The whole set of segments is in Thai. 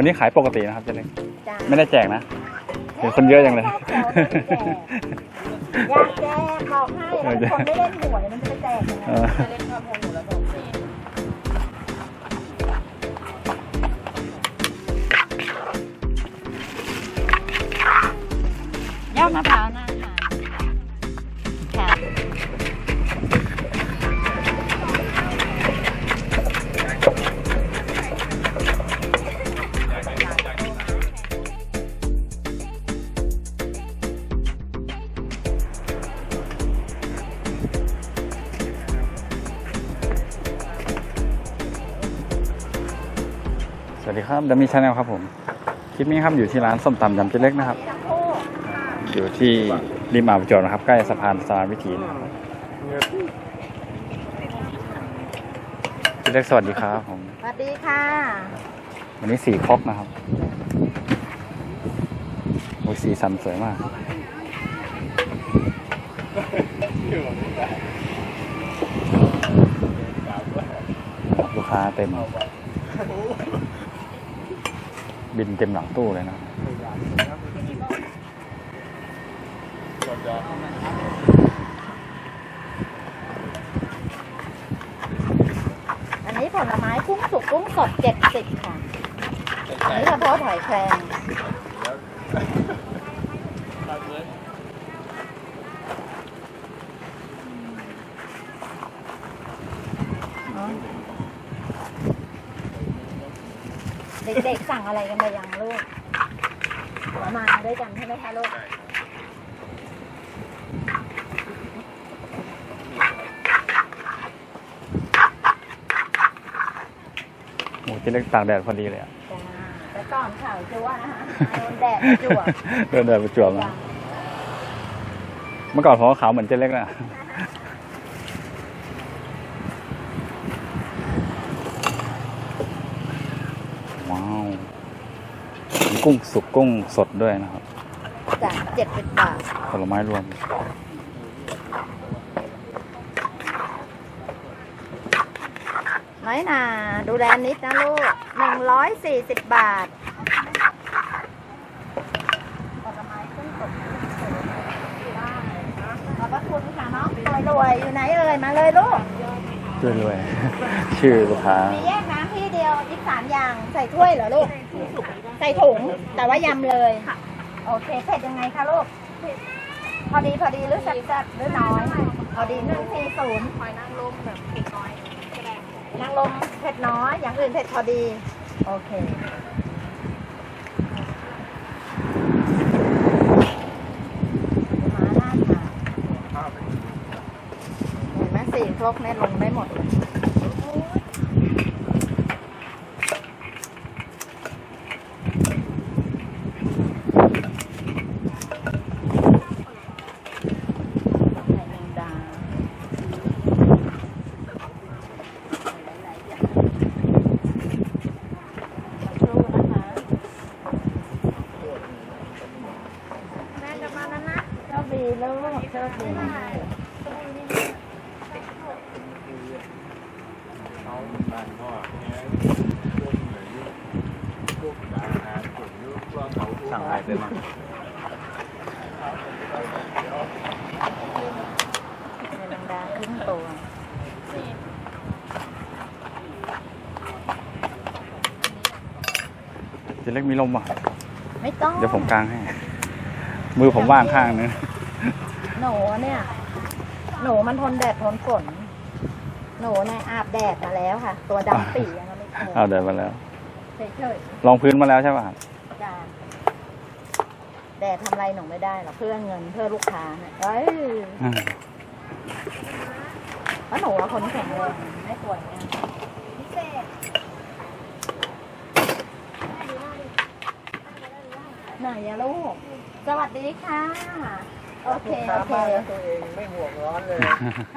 วันนี้ขายปกตินะครับเจ๊เล็กจ้าไม่ได้แจกนะเห็นคนเยอะจังเลย อยากแจกบอกให้แล้วคนไม่เล่นหวยมันจะไปแจกยังไงเออ เล่นข้าวโพด ครับดามีชาแนลครับผม คลิปนี้ครับอยู่ที่ร้านส้มตำยำเจ๊เล็กนะครับ อยู่ที่ริมอ่าวประจวบนะครับ ใกล้สะพานสารวิถีนะครับเจ๊เล็กสวัสดีครับผม สวัสดีค่ะ วันนี้สีครกนะครับโอ้ยสีสันสวยมาก ลูกค้าเต็ม บินเต็มหลังตู้เลยนะอันนี้ผลไม้กุ้งสุกกุ้งสดเจ็ดสิบค่ะ อันนี้กระเพาะหอยแครงอ๋อ เด็กๆสั่งอะไรกันไปยังลูกเอามาด้วยกันใช่ไหมคะลูกโอ้เจ๊เล็กตากแดดพอดีเลยอะจ้าแต่ก่อนข่าวจัวนะคะโดนแดดจั่วเดินแดดประจวบนะเมื่อก่อนผมก็ขาวเหมือนเจ๊เล็กนะว้าวมี กุ้งสุกกุ้งสดด้วยนะครับจ้ะเจ็ดสิบบาทผลไม้รวม น้อยหนาดูแลนิดนะลูกหนึ่งร้อยสี่สิบบาทผลไม้ขึ้นสดขอบพระคุณค่ะน้องรวยๆอยู่ไหนเอ่ยมาเลยลูกด้วยด้วย ชื่อลูกค้ามีแยกน้ำที่เดียวอีกสามอย่างใส่ถ้วยเหรอลูก ใส่ถุงแต่ว่ายำเลยโอเคเผ็ดยังไงคะลูก พอดีพอดีหรือแซ่บๆหรือน้อย พอดีหนึ่งสี่ศูนย์หอยนางรมแบบเผ็ดน้อยก็ได้นางลมเผ็ดน้อยอย่างอื่นเผ็ดพอดี โอเคมาหน้าค่ะเห็นไหมสี่ครกเนี่ยลงไม่หมดเลยไข่แมงดา สักครู่นะคะแม่จะมาแล้วนะ โชคดีลูกโชคดีสั่งอะไรไปมั้งในลังดาครึ่งตัวเจ๊เล็กมีลมอะไม่ต้อง เดี๋ยวผมกลางให้ มือผมว่างข้างนึง หนูเนี่ย หนูมันทนแดดทนฝน หนูเนี่ยอาบแดดมาแล้วค่ะ ตัวดำปีอะนะไม่เคยเอาเดินมาแล้วเฉยลองพื้นมาแล้วใช่ป่ะๆจ้าแดดทำอะไรหนูไม่ได้หรอกเพื่อเงินเพื่อลูกค้าเนี่ยเอ้ยอืมเพราะหนูอะคนแข็งแรงไม่ป่วยง่ายพิเศษไหนอะลูก สวัสดีค่ะ โอเคโอเค ตัวเองไม่ห่วงร้อนเลย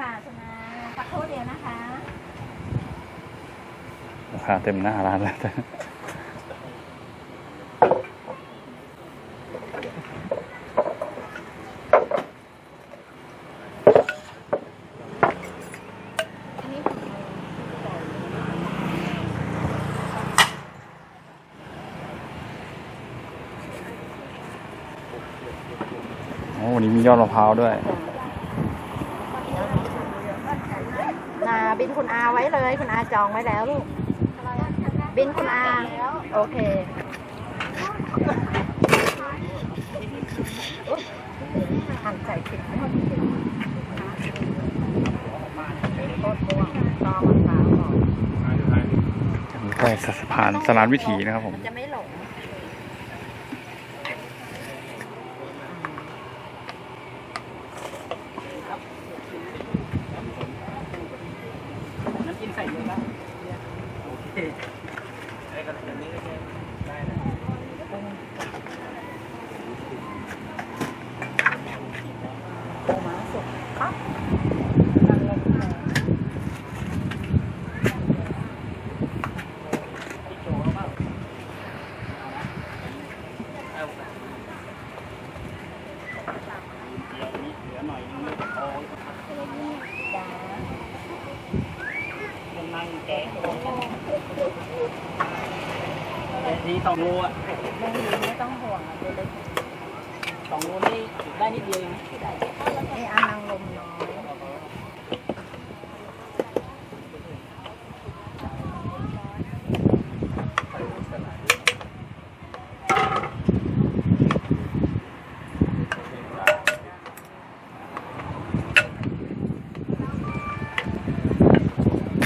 ค่ะชนะสักครู่เดียวนะคะ ราคาเต็มหน้าร้านแล้ว วันนี้มียอดมะพร้าวด้วยนาบินคุณอาไว้เลย คุณอาจองไว้แล้วลูก บินคุณอา โอเคหันใส่ผิดโคตรม่วงตอมะพานใกล้สะพานสลานวิถีนะครับผมจะไม่หลง น้ำจิ้มใส่เยอะแล้วโอเคไอ้กระดาษนี้ก็ได้นะ ปูม้าสุกปั๊บนั่งลงเลย ที่โชว์เขาเปล่าเอานะเอา เดี๋ยวนี้เหลือหน่อยนึงเลยโอ้ย จ้า ยังนั่งแกะแต่ที สองโลอะไม่มีไม่ต้องห่วงอะตัวเล็กสองโลนี่ได้นิดเดียวเองนี่อันนางลมน้อย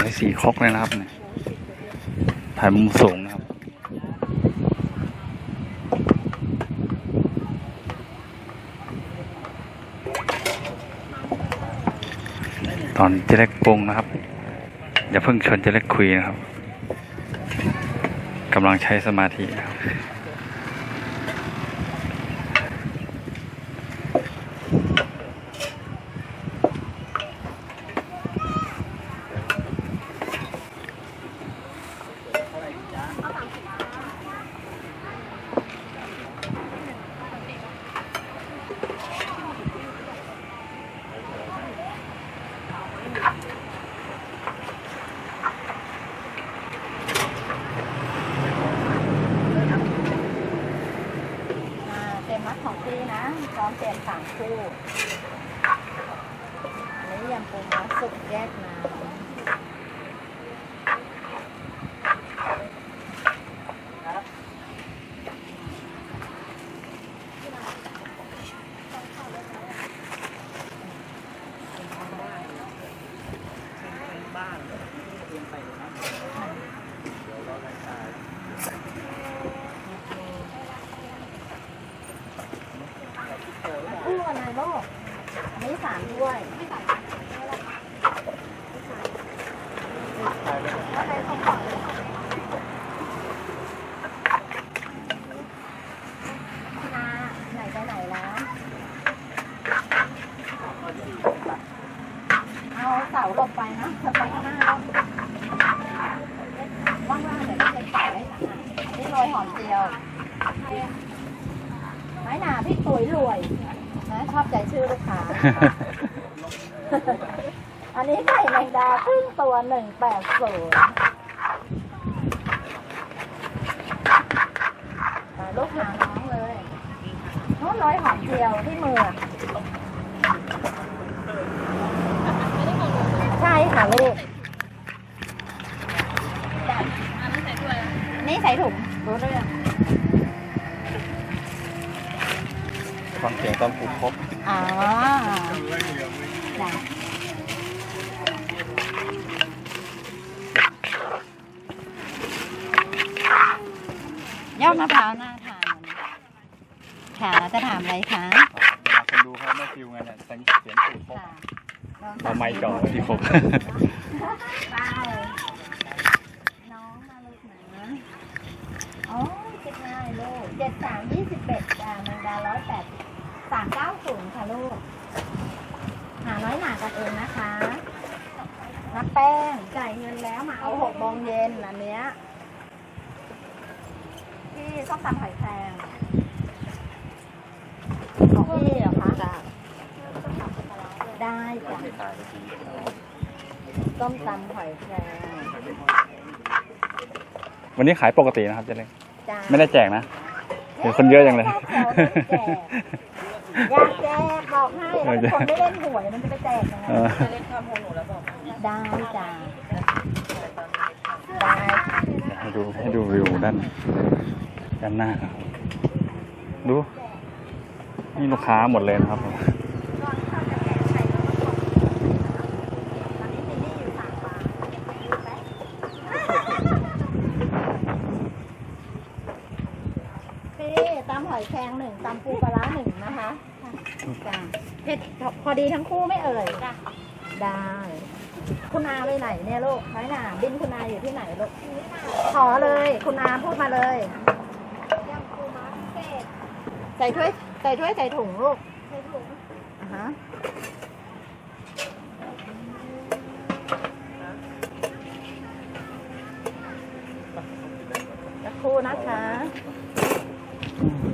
ในสีครกเลยนะครับเนี่ยถ่ายมุมสูงนะครับ ตอนเจเล็กปรุงนะครับ อย่าเพิ่งชวนเจเล็กคุยนะครับกำลังใช้สมาธินะครับ อ่าเต็มมัดของพี่นะพร้อมเตรียมสามคู่อันนี้ยำปูม้าสุกแยกน้ำคู่อะไรลูกอันนี้สามด้วยอะไรของก่อนนาไหนไปไหนแล้ว เอาเสาหลบไปนะจะไปข้างหน้าว่างๆเดี๋ยวเราจะใส่ไว้ข้างหน้านี่โรยหอมเจียวไม้ ยรวยนะชอบใจชื่อลูกค้า อันนี้ไข่แมงดาครึ่งตัวหนึ่งแปดศูนย์ลูกหาน้องเลยน้นร้อยหอมเจียวที่มือใช่ค่ะลูกนี่ใตอนปลูกครกอ๋อจ้ะยอดมะพร้าวน่าทานค่ะจะถามอะไรคะคนดูเขาไม่ฟิวไงเนี่ยเสียงเสียงปลูกครกค่ะเอาไม้จ่อไว้ที่ครกป้าเลยน้องมาลูกนะอ๋อคิดง่ายลูกเจ็ดสามยี่สิบเอ็ดจ้าแมงดาร้อยแปดสามเก้าศูนย์ค่ะลูก หาน้อยหนากันเองนะคะนับแป้งจ่ายเงินแล้วมาเอาหกโมงเย็นอันเนี้ยพี่ต้องทำหอยแครงของพี่เหรอคะจ้ะได้จ้ะต้มตำหอยแครงวันนี้ขายปกตินะครับเจเล็กจ้าไม่ได้แจกนะเห็นคนเยอะจังเลยแจกอ ยากแจกบอกให้แล้วคนไม่เล่นหวยมันจะไปแจกยังไงเออจะเล่นความโหหนูแล้วบอกได้จ้าได้ให้ดูให้ดูวิวด้านด้านหน้าครับดู นี่ลูกค้าหมดเลยนะครับผม พี่ตำหอยแครงหนึ่งตำปูปลาร้าหนึ่งนะคะจ้าเผ็ดพ อดีทั้งคู่ไม่เอ่ยได้ คุณอาไปไหนเนี่ยลูกน้อยหนาบินคุณอาอยู่ที่ไหนลูก ขอเลย คุณอาพูดมาเลยใส่ถ้วย ใส่ถ้วยใส่ถุงลูกใส่ถุงอ่าฮะสักครู่นะคะ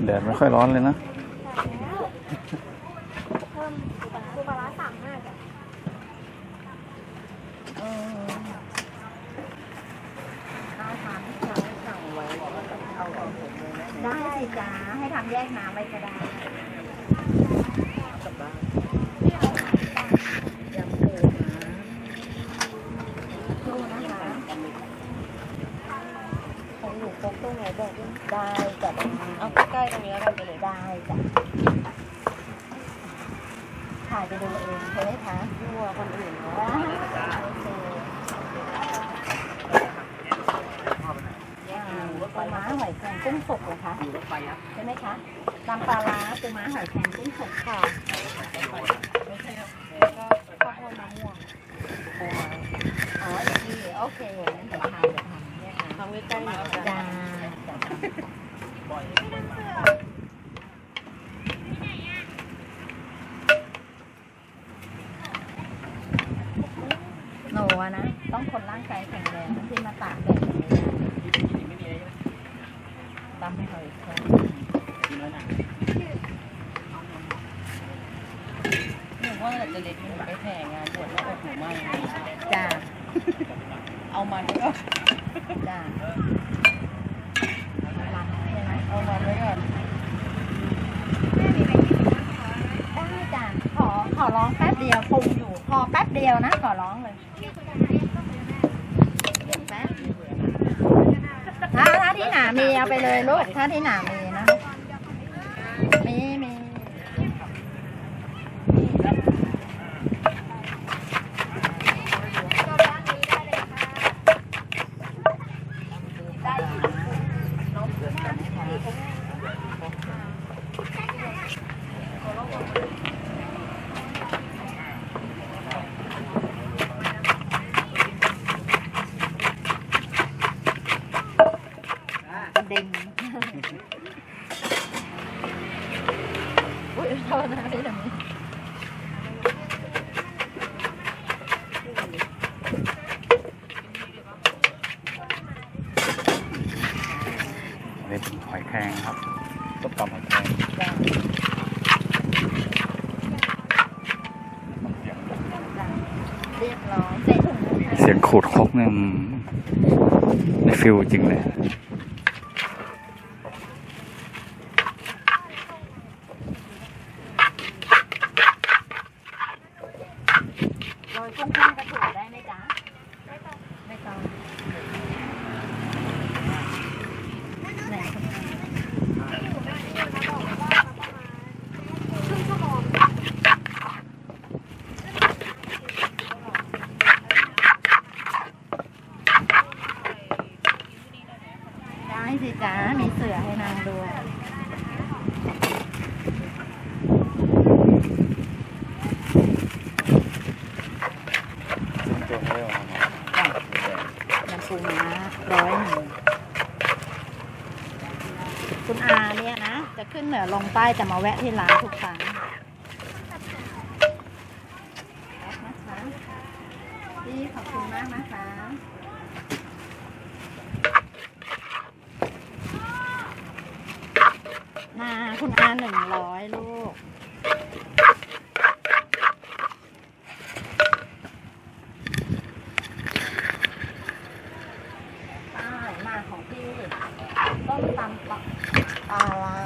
แดดไม่ค่อยร้อนเลยนะ เพิ่มปูปลาร้าสามห้าจ้ะเออเอาถามที่เขาสั่งไว้เอาของผมเลยนะได้สิจ้าให้ทำแยกน้ำไว้ก็ได้ยำปูนะสู้นะคะของหนูพกตรงไหนบอกด้วยได้จ้ะได้ เอา ใกล้ๆตรงนี้แล้วกันไปเลยได้จ้ะถ่ายไปดูเองใช่ไหมคะทั่วคนอื่นเนาะได้โอเคอ่าปลาร้าหอยแครงกุ้งสดเหรอคะอยู่รถไฟอะใช่ไหมคะตำปลาร้าปูม้าหอยแครงกุ้งสดค่ะไม่ใช่ครับแล้วก็ข้าวโพดมะม่วงปูม้าอ๋ออีกทีโอเคงั้นเดี๋ยวทำเดี๋ยวทำเนี่ยค่ะทำใกล้ๆหน่อยจ้า จ้าจ้าหนูอะต้องคนร่างกายแข็งแรงที่มาตากแดดแบบนี้นะไม่มีอะไรใช่ไหมตำหอยแครงกินแล้วนะหนูว่าจะเล็กหนูไปแข่งงานบวชหน้าอกหนูมากจ้าเอามันก็จ้าเอามันไว้ก่อนได้จ้าขอขอร้องแป๊บเดียวปรุงอยู่พอแป๊บเดียวนะขอร้องเลยเดี๋ยวแป๊บถ้าถ้า ที่หนามีเอาไปเลยลูกถ้าที่หนามีนะมีมี กระเด็นอุ้ยโทษนะพี่ตรงนี้ อันนี้เป็นหอยแครงครับต้มตำหอยแครง จ้าจ้าเรียบร้อยใส่ถุงนะคะ เสียงขูด ครบเนี่ยมในฟิลจริงเลย โรยกุ้งข้างกระถูได้ไหมจ๊ะ ไม่ต้อง ไม่ต้องไหนคุณอาได้สิจ๊ะ มีเสือให้นางด้วย ซึ่งตัวเขาเรียกว่าอะไร น้ำปูม้าร้อยหนึ่งคุณอาเนี่ยนะ จะขึ้นเหนือลง ใต้แต่มาแวะที่ร้านทุกครั้งพี่ขอบคุณมากนะคะนาคุณอาหนึ่งร้อยลูก ใช่มาของพี่ต้มตำปลาปลาร้า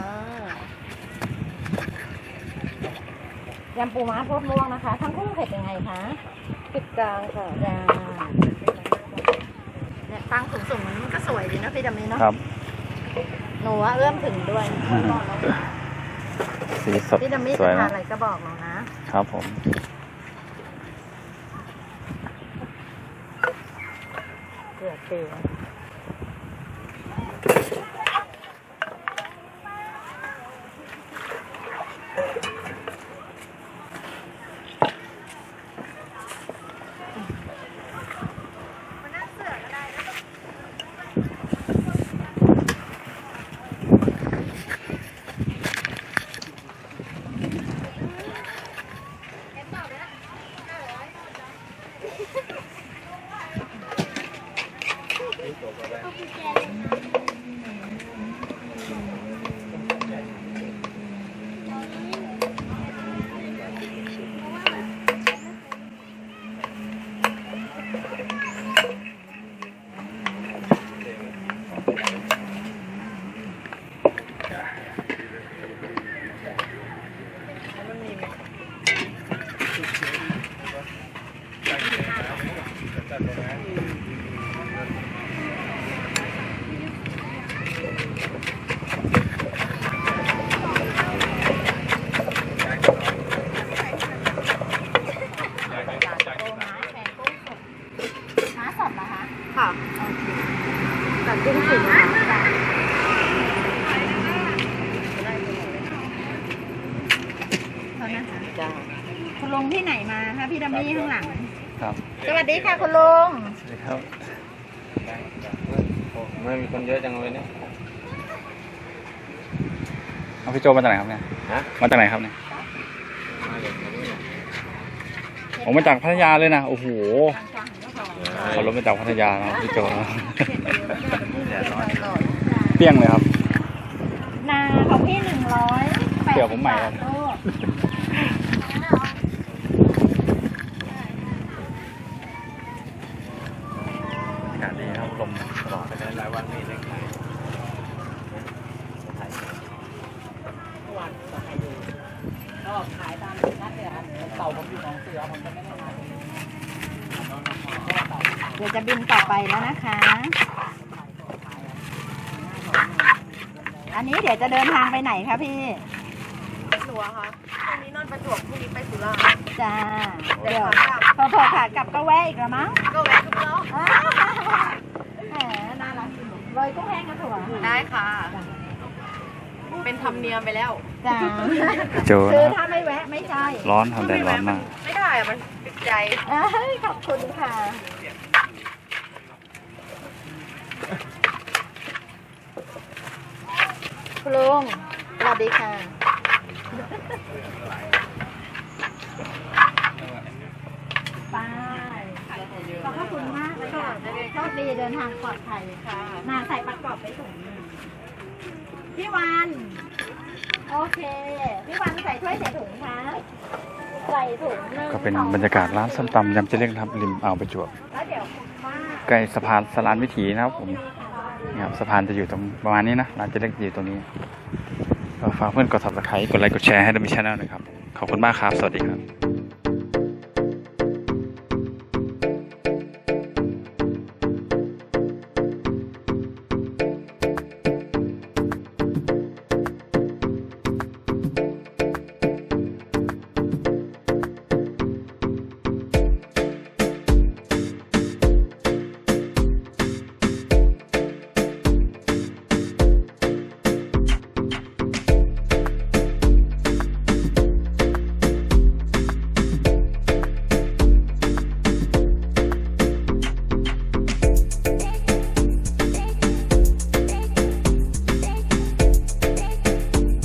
ยำปู ม้าโพดม่วงนะคะ ทั้งคู่เผ็ดยังไงคะปิดกลางค่ะจ้าเนี่ยตั้งสูงๆมันก็สวยดีนะพี่ดำนี้เนาะครับ หนูว่าเอื้อมถึงด้วยสีสดพี่ดัมมี่สวยจะทานมากอะไรก็บอกเรานะ ครับผมเกลือเกลือม้าสดเหรอคะ ค่ะ ตัดกุ้งสุกค่ะเท่านั้นค่ะ จ้า คุณลุงที่ไหนมาคะพี่ดัมมี่ข้างหลัง ครับ สวัสดีค่ะคุณลุง สวัสดีครับ ไม่มีคนเยอะจังเลยเนี่ย เอาพี่โจมาจากไหนครับเนี่ยฮะ มาจากไหนครับเนี่ยมาจากไหนเนี่ยผมมาจากพัทยาเลยนะโอ้โหทางฝั่งก็พอขับรถมาจากพัทยานะพี่โจนะแดดร้อนเปรี้ยงเลยครับ นาของพี่หนึ่งร้อยแปดเดี๋ยวผสิมบใหม่บาครัทบลูก นะคะ อันนี้เดี๋ยวจะเดินทางไปไหนคะพี่ หนูอะคะพรุ่งนี้นอนประจวบพรุ่งนี้ไปสุราษฎร์จ้า เดี๋เดี๋ยยววขากลับพอพอขากลับก็แวะอีกแล้วมั้งก็แวะทุกรอบอ้าวแหมน่ารักจริงๆเลยกุ้งแห้งกระถั่วได้ค่ะ เป็นธรรมเนียมไปแล้ว จ้าพี่โจคือนะครับถ้าไม่แวะไม่ใช่ร้อนครับแดดร้อนมาก ไม่ได้อะมันติดใจ เอ้ยขอบคุณค่ะ คุณลุงสวัสดีค่ะ ไปขอบพระคุณมากเลยค่ะโชคดีเดินทางปลอดภัยค่ะมาใส่ประกอบไปถุงหนึ่งพี่วัน โอเค พี่วันใส่ถ้วยใส่ถุงคะใส่ถุงหนึ่งก็เป็นสองบรรยากาศร้านส้มตำยำเจเล็กนะครับริมอ่าวประจวบแล้วเดี๋ยวคุณว่าใกล้สะพานสลานวิถีนะครับผม นี่ครับสะพานจะอยู่ตรงประมาณนี้นะร้านจะเล็กอยู่ตรงนี้ฝากเพื่อนกด subscribe กดไลค์กดแชร์ให้ดมิชแนลนะครับ ขอบคุณมากครับ สวัสดีครับ